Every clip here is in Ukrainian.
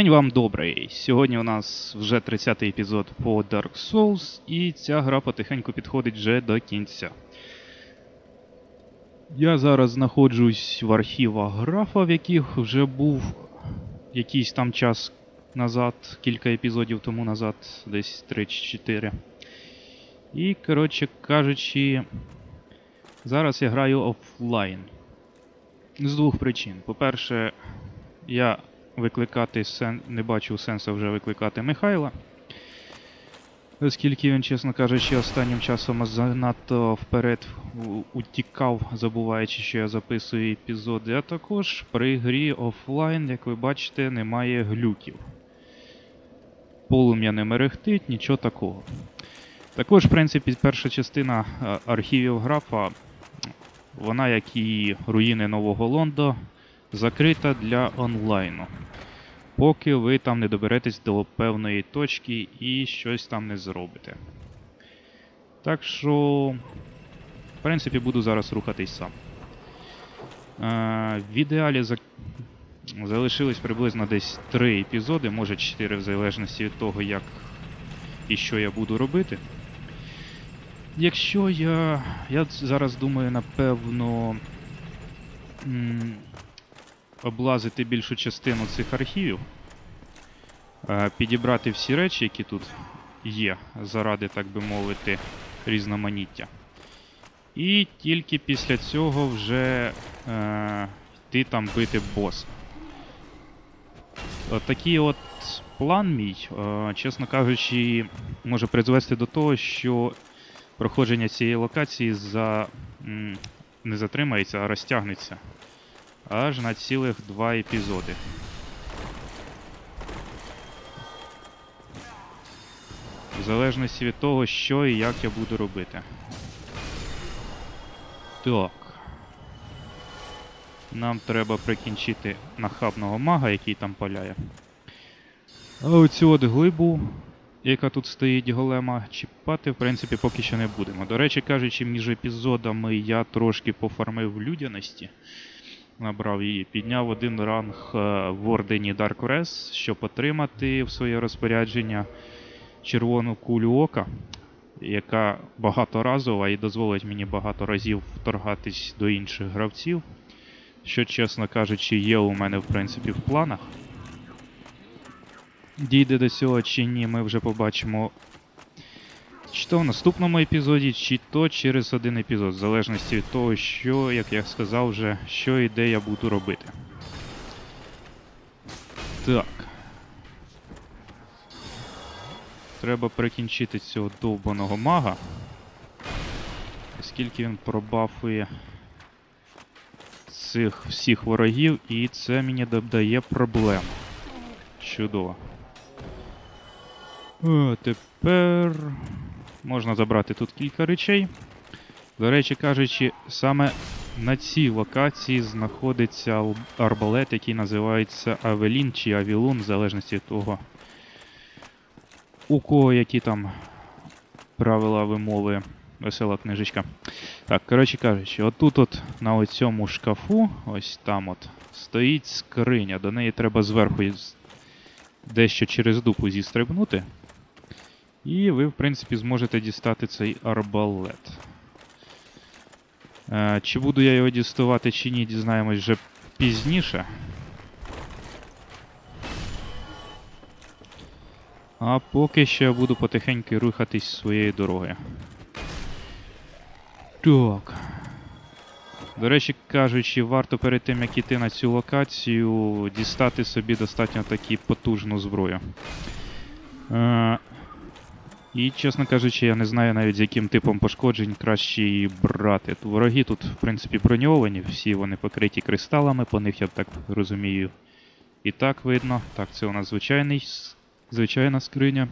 День вам добрий. Сьогодні у нас вже 30-й епізод по Dark Souls, і ця гра потихеньку підходить вже до кінця. Я зараз знаходжусь в архівах графа, в яких вже був якийсь там час назад, кілька епізодів тому назад, десь 3 чи 4. І, коротше кажучи, зараз я граю офлайн. З двох причин. По-перше, я викликати сен... не бачу сенсу вже викликати Михайла. Оскільки він, чесно кажучи, останнім часом занадто вперед утікав, забуваючи, що я записую епізоди. А також при грі офлайн, як ви бачите, немає глюків. Полум'я не мерехтить, нічого такого. Також, в принципі, перша частина е, архівів графа, вона, як і руїни Нового Лондо, закрита для онлайну. Поки ви там не доберетесь до певної точки і щось там не зробите. Так що, в принципі, буду зараз рухатись сам. Е, в ідеалі за... залишилось приблизно десь 3 епізоди, може 4 в залежності від того, як і що я буду робити. Якщо я. Я зараз думаю, напевно. Облазити більшу частину цих архівів, е, підібрати всі речі, які тут є, заради, так би мовити, різноманіття. І тільки після цього вже е, йти там бити боса. Такий от план мій, е, чесно кажучи, може призвести до того, що проходження цієї локації за, не затримається, а розтягнеться аж на цілих два епізоди. В залежності від того, що і як я буду робити. Так. Нам треба прикінчити нахабного мага, який там паляє. А оцю от глибу, яка тут стоїть голема, чіпати, в принципі, поки що не будемо. До речі, кажучи, між епізодами я трошки пофармив людяності набрав її, підняв один ранг е, в ордені Dark Res, щоб отримати в своє розпорядження червону кулю ока, яка багаторазова і дозволить мені багато разів вторгатись до інших гравців. Що, чесно кажучи, є у мене в принципі в планах. Дійде до цього чи ні, ми вже побачимо чи то в наступному епізоді, чи то через один епізод, в залежності від того, що, як я сказав вже, що і де я буду робити. Так. Треба прикінчити цього довбаного мага. Оскільки він пробафує цих всіх ворогів, і це мені додає проблем. Чудово. О, тепер можна забрати тут кілька речей. До речі, кажучи, саме на цій локації знаходиться ал- арбалет, який називається Авелін чи Авілун, в залежності від того, у кого які там правила вимови. Весела книжечка. Так, коротше кажучи, отут от на цьому шкафу, ось там от, стоїть скриня. До неї треба зверху дещо через дупу зістрибнути. І ви, в принципі, зможете дістати цей арбалет. Е, чи буду я його діставати чи ні, дізнаємось вже пізніше. А поки що я буду потихеньку рухатись своєю дорогою. Так. До речі, кажучи, варто перед тим, як іти на цю локацію, дістати собі достатньо таки потужну зброю. І, чесно кажучи, я не знаю навіть з яким типом пошкоджень краще її брати. Вороги тут, в принципі, броньовані, всі вони покриті кристалами, по них я так розумію. І так видно. Так, це у нас звичайний, звичайна скриня.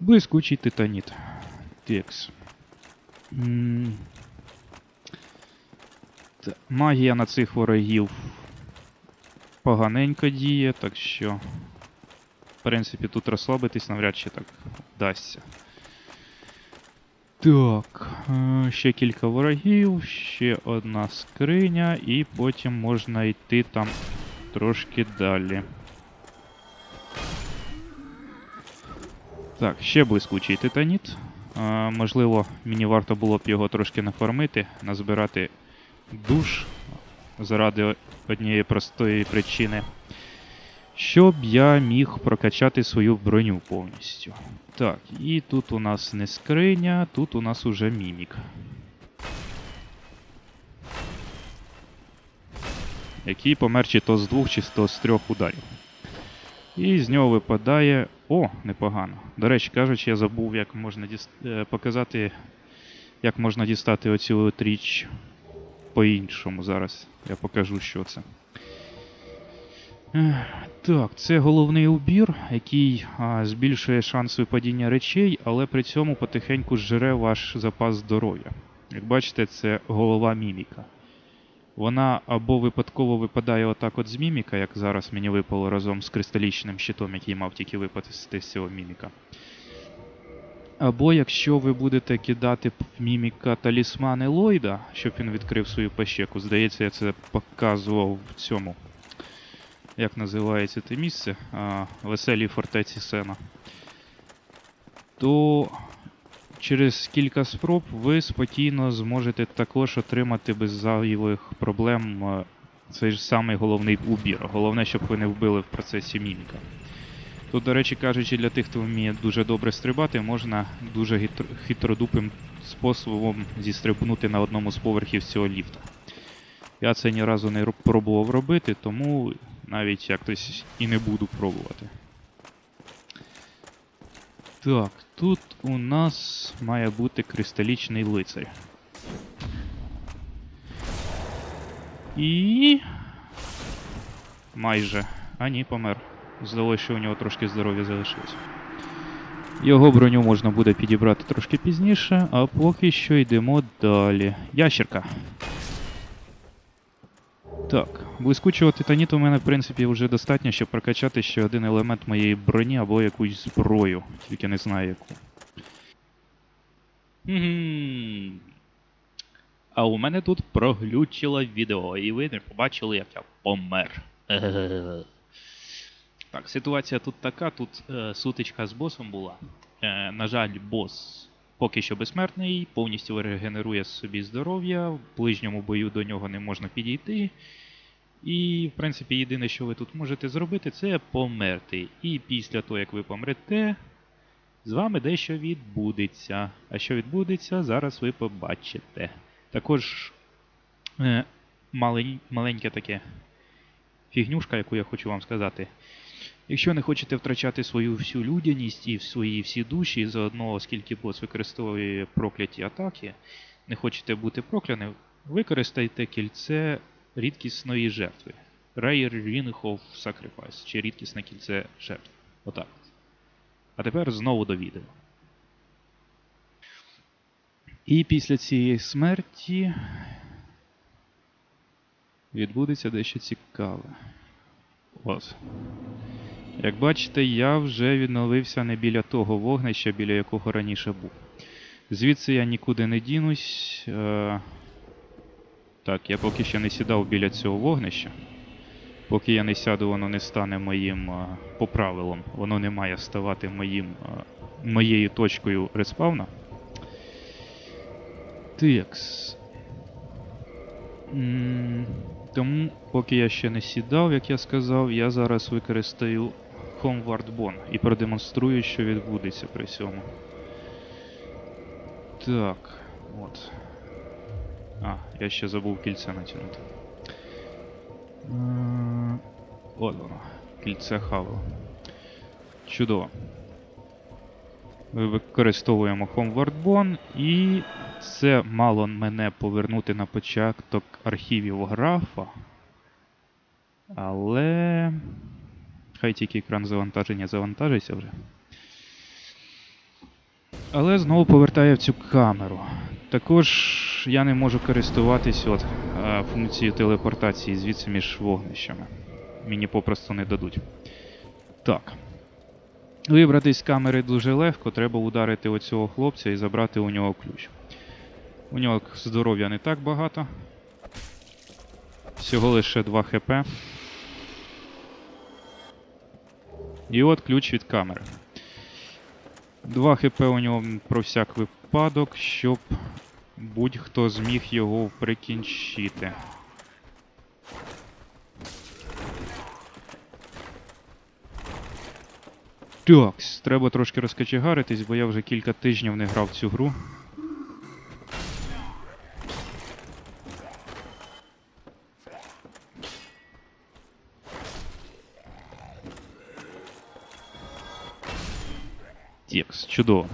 Блискучий титаніт. Текс. Магія на цих ворогів поганенько діє, так що в принципі, тут розслабитись навряд чи так вдасться. Так, е, ще кілька ворогів, ще одна скриня, і потім можна йти там трошки далі. Так, ще блискучий титаніт. А, можливо, мені варто було б його трошки нафармити, назбирати душ заради однієї простої причини. Щоб я міг прокачати свою броню повністю. Так, і тут у нас не скриня, тут у нас уже мімік. Який помер чи то з двох, чи то з трьох ударів. І з нього випадає. О, непогано. До речі, кажучи, я забув, як можна діс... е, показати, як можна дістати оцю річ по-іншому. Зараз я покажу, що це. Так, це головний убір, який а, збільшує шанс випадіння речей, але при цьому потихеньку зжере ваш запас здоров'я. Як бачите, це голова міміка. Вона або випадково випадає отак от з міміка, як зараз мені випало разом з кристалічним щитом, який мав тільки випасти з цього міміка. Або якщо ви будете кидати в міміка талісмани Ллойда, щоб він відкрив свою пащеку, здається, я це показував в цьому. Як називається те місце? А, Веселій фортеці Сена. То через кілька спроб ви спокійно зможете також отримати без зайвих проблем цей ж самий головний убір. Головне, щоб ви не вбили в процесі міміка. Тут, до речі кажучи, для тих, хто вміє дуже добре стрибати, можна дуже хитродупим способом зістрибнути на одному з поверхів цього ліфта. Я це ні разу не роб- пробував робити, тому навіть якось і не буду пробувати. Так, тут у нас має бути кристалічний лицар. І. Майже. А ні, помер. Здалося, що у нього трошки здоров'я залишилось. Його броню можна буде підібрати трошки пізніше, а поки що йдемо далі. Ящерка. Так, блискучого титаніту у мене, в принципі, вже достатньо, щоб прокачати ще один елемент моєї броні або якусь зброю, тільки не знаю яку. Мгм. А у мене тут проглючило відео, і ви не побачили, як я помер. Так, ситуація тут така, тут е, сутичка з босом була. Е, на жаль, бос поки що безсмертний, повністю регенерує собі здоров'я, в ближньому бою до нього не можна підійти. І, в принципі, єдине, що ви тут можете зробити, це померти. І після того, як ви помрете, з вами дещо відбудеться. А що відбудеться, зараз ви побачите. Також е, малень, маленьке таке фігнюшка, яку я хочу вам сказати. Якщо не хочете втрачати свою всю людяність і свої всі душі, заодно, оскільки бос використовує прокляті атаки, не хочете бути прокляним, використайте кільце рідкісної жертви. Rare Ring of Sacrifice, чи рідкісне кільце жертви. Отак. А тепер знову до відео. І після цієї смерті відбудеться дещо цікаве. Ось. Як бачите, я вже відновився не біля того вогнища, біля якого раніше був. Звідси я нікуди не дінусь. Е... Так, я поки що не сідав біля цього вогнища. Поки я не сяду, воно не стане моїм е, по правилам. Воно не має ставати моїм, е, моєю точкою респавна. Текс. Тому, поки я ще не сідав, як я сказав, я зараз використаю Homeward Bone і продемонструю, що відбудеться при цьому. Так, от. А, я ще забув кільце натягнути. Е, От воно. Кільце хавало. Чудово. Використовуємо Homeward Bone, і це мало мене повернути на початок архівів графа. Але. Хай тільки екран завантаження завантажиться вже. Але знову повертаю в цю камеру. Також я не можу користуватись от, е, функцією телепортації звідси між вогнищами. Мені попросту не дадуть. Так. Вибратись з камери дуже легко, треба ударити оцього хлопця і забрати у нього ключ. У нього здоров'я не так багато. Всього лише 2 хп. І от ключ від камери. 2 хп у нього про всяк випадок, щоб будь-хто зміг його прикінчити. Так, треба трошки розкачегаритись, бо я вже кілька тижнів не грав цю гру. Чудово.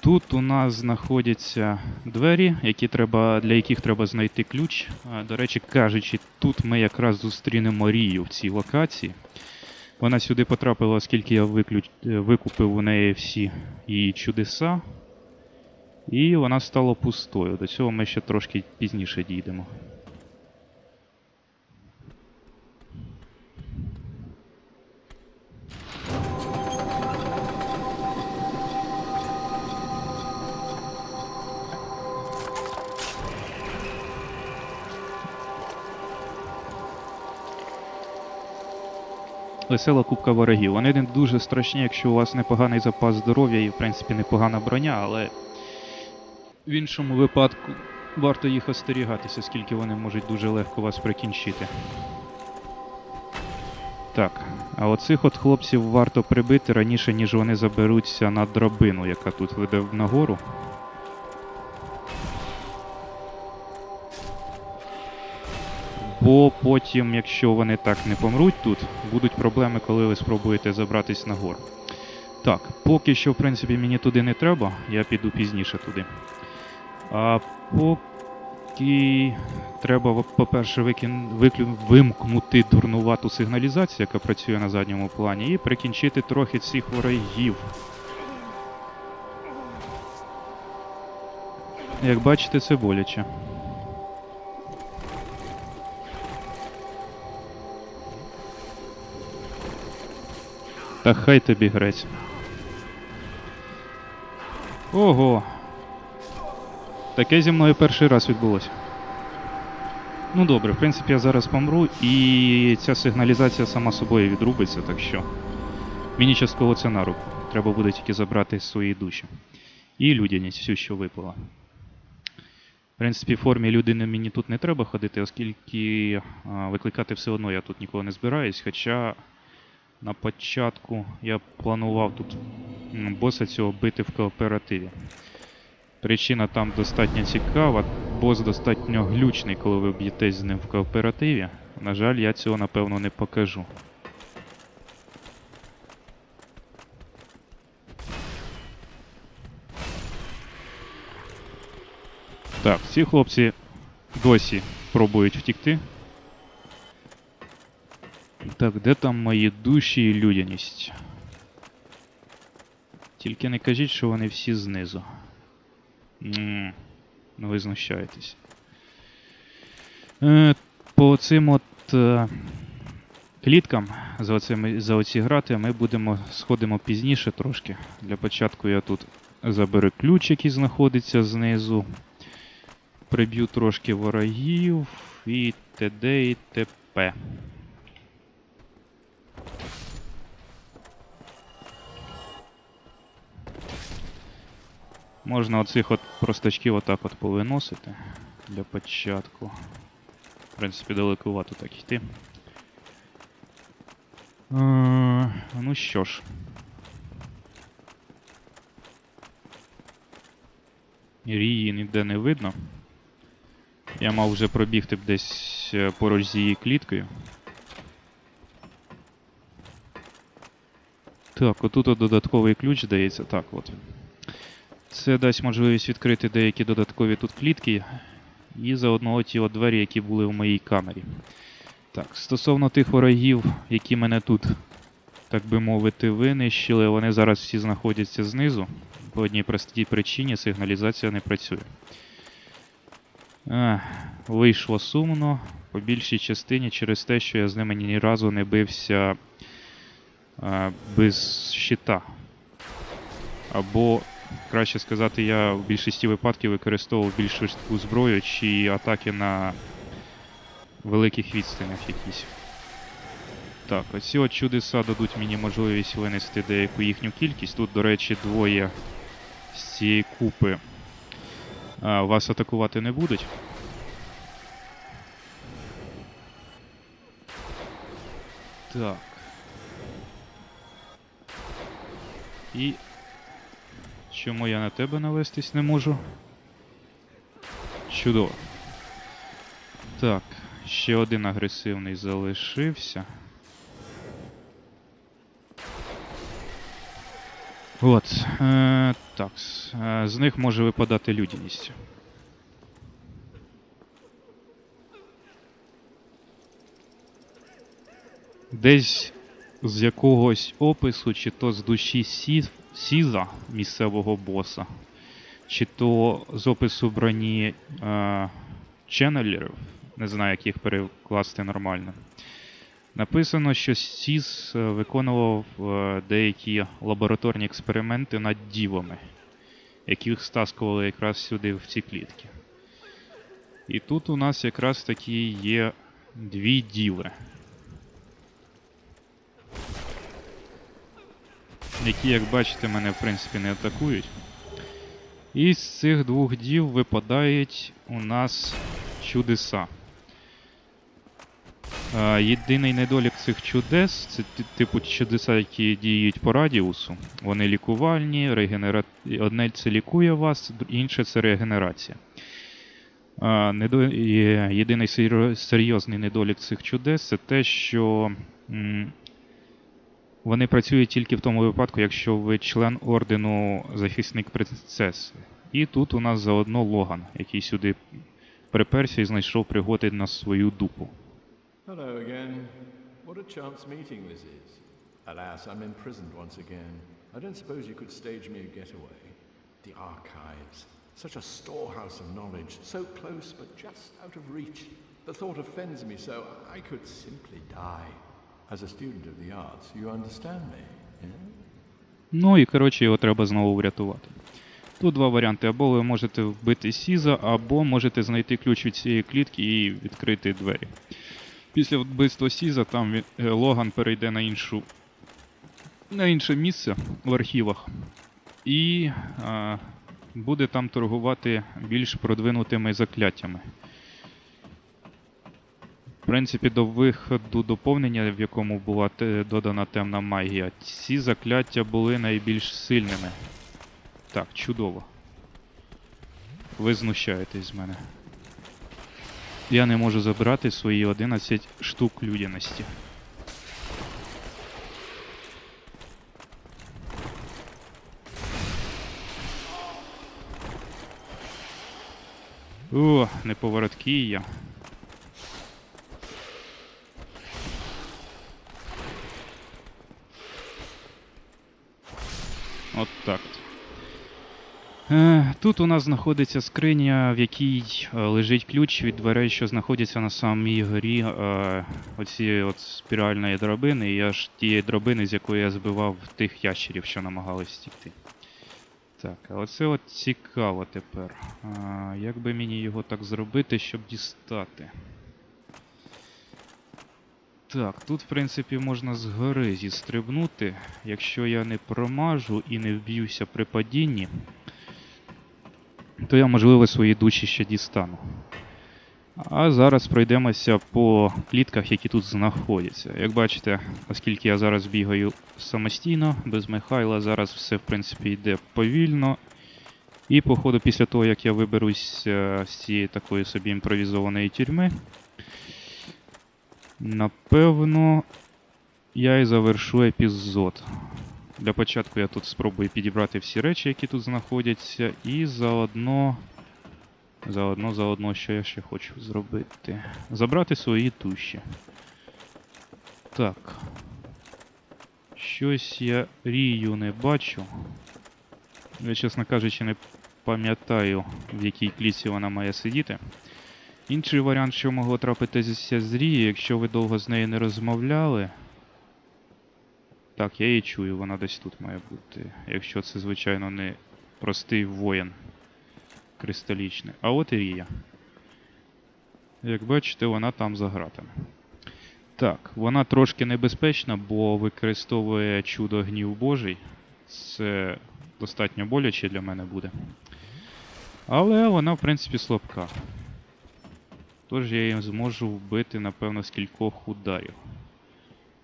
Тут у нас знаходяться двері, які треба, для яких треба знайти ключ. До речі, кажучи, тут ми якраз зустрінемо Рію в цій локації. Вона сюди потрапила, оскільки я виключ... е, викупив у неї всі її чудеса. І вона стала пустою. До цього ми ще трошки пізніше дійдемо. Весела кубка ворогів. Вони не дуже страшні, якщо у вас непоганий запас здоров'я і, в принципі, непогана броня, але в іншому випадку варто їх остерігатися, оскільки вони можуть дуже легко вас прикінчити. Так, а оцих от хлопців варто прибити раніше, ніж вони заберуться на драбину, яка тут веде нагору. Бо потім, якщо вони так не помруть тут, будуть проблеми, коли ви спробуєте забратись нагору. Так, поки що, в принципі, мені туди не треба, я піду пізніше туди. А поки треба, по-перше, виклю... вимкнути дурнувату сигналізацію, яка працює на задньому плані, і прикінчити трохи цих ворогів. Як бачите, це боляче. Та хай тобі грець. Ого. Таке зі мною перший раз відбулося. Ну добре, в принципі, я зараз помру, і ця сигналізація сама собою відрубиться, так що. Мені частково це на руку. Треба буде тільки забрати свої душі. І людяність всю, що випала. В принципі, в формі людини мені тут не треба ходити, оскільки а, викликати все одно я тут нікого не збираюсь, хоча на початку я планував тут боса цього бити в кооперативі. Причина там достатньо цікава, бос достатньо глючний, коли ви б'єтесь з ним в кооперативі. На жаль, я цього напевно не покажу. Так, ці хлопці досі пробують втікти. Так, де там мої душі і людяність? Тільки не кажіть, що вони всі знизу. М, Ну ви знущаєтесь. Е, по цим от е, кліткам за, оцими, за оці грати ми будемо сходимо пізніше трошки. Для початку я тут заберу ключ, який знаходиться знизу. Приб'ю трошки ворогів і т.д. і т.п. Можна оцих от простачків отак от повиносити для початку. В принципі, далекувато так йти. Е, ну що ж. Рії ніде не видно. Я мав вже пробігти б десь е, поруч з її кліткою. Так, отут от додатковий ключ здається. Так, от він. Це дасть можливість відкрити деякі додаткові тут клітки і заодно ті от двері, які були в моїй камері. Так, стосовно тих ворогів, які мене тут, так би мовити, винищили, вони зараз всі знаходяться знизу. По одній простій причині сигналізація не працює. Ех, вийшло сумно, по більшій частині через те, що я з ними ні разу не бився е, без щита. Або краще сказати, я в більшості випадків використовував більш швидку зброю чи атаки на великих відстанях якісь. Так, оці от чудеса дадуть мені можливість винести деяку їхню кількість. Тут, до речі, двоє з цієї купи а, вас атакувати не будуть. Так. І. Чому я на тебе навестись не можу? Чудово. Так, ще один агресивний залишився. От. Е, так. Е, з них може випадати людяність. Десь з якогось опису, чи то з душі Сі... Сіза, місцевого боса, чи то з опису броні е, ченнелерів, не знаю, як їх перекласти нормально. Написано, що Сіз е, виконував е, деякі лабораторні експерименти над дівами, яких стаскували якраз сюди в ці клітки. І тут у нас якраз такі є дві діви. Які, як бачите, мене в принципі не атакують. І з цих двох дів випадають у нас чудеса. Єдиний недолік цих чудес це типу чудеса, які діють по радіусу. Вони лікувальні, регенера... одне це лікує вас, інше це регенерація. Недо... Єдиний серйозний недолік цих чудес це те, що вони працюють тільки в тому випадку, якщо ви член ордену захисник принцеси. І тут у нас заодно Логан, який сюди приперся і знайшов пригоди на свою дупу. Hello again. What a chance meeting this is. Alas, I'm imprisoned once again. I don't suppose you could stage me a getaway. The archives. Such a storehouse of knowledge. So close, but just out of reach. The thought offends me so I could simply die. Ну і коротше його треба знову врятувати. Тут два варіанти: або ви можете вбити Сіза, або можете знайти ключ від цієї клітки і відкрити двері. Після вбивства Сіза там е, Логан перейде на іншу. на інше місце в архівах. І а, буде там торгувати більш продвинутими закляттями. Принципі, до виходу доповнення, в якому була додана темна магія, ці закляття були найбільш сильними. Так, чудово. Ви знущаєтесь з мене. Я не можу забрати свої 11 штук людяності. О, неповороткий я. От так. Е, Тут у нас знаходиться скриня, в якій е, лежить ключ від дверей, що знаходяться на самій горі е, оцієї от спіральної драбини, і аж тієї драбини, з якої я збивав тих ящерів, що намагались втікти. Так, а оце от цікаво тепер. Як би мені його так зробити, щоб дістати? Так, тут, в принципі, можна згори зістрибнути. Якщо я не промажу і не вб'юся при падінні, то я, можливо, свої душі ще дістану. А зараз пройдемося по клітках, які тут знаходяться. Як бачите, оскільки я зараз бігаю самостійно, без Михайла, зараз все, в принципі, йде повільно. І, походу, після того, як я виберусь е, з цієї такої собі імпровізованої тюрми, напевно, я і завершу епізод. Для початку я тут спробую підібрати всі речі, які тут знаходяться, і заодно. Заодно, заодно, що я ще хочу зробити. Забрати свої душі. Так. Щось я рію не бачу. Я, чесно кажучи, не пам'ятаю, в якій кліці вона має сидіти. Інший варіант, що могло трапитися з Рією, якщо ви довго з нею не розмовляли. Так, я її чую, вона десь тут має бути. Якщо це, звичайно, не простий воїн кристалічний. А от і Рія. Як бачите, вона там за гратами. Так, вона трошки небезпечна, бо використовує чудо гнів Божий. Це достатньо боляче для мене буде. Але вона, в принципі, слабка. Тож я їм зможу вбити, напевно, з кількох ударів.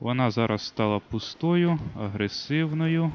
Вона зараз стала пустою, агресивною.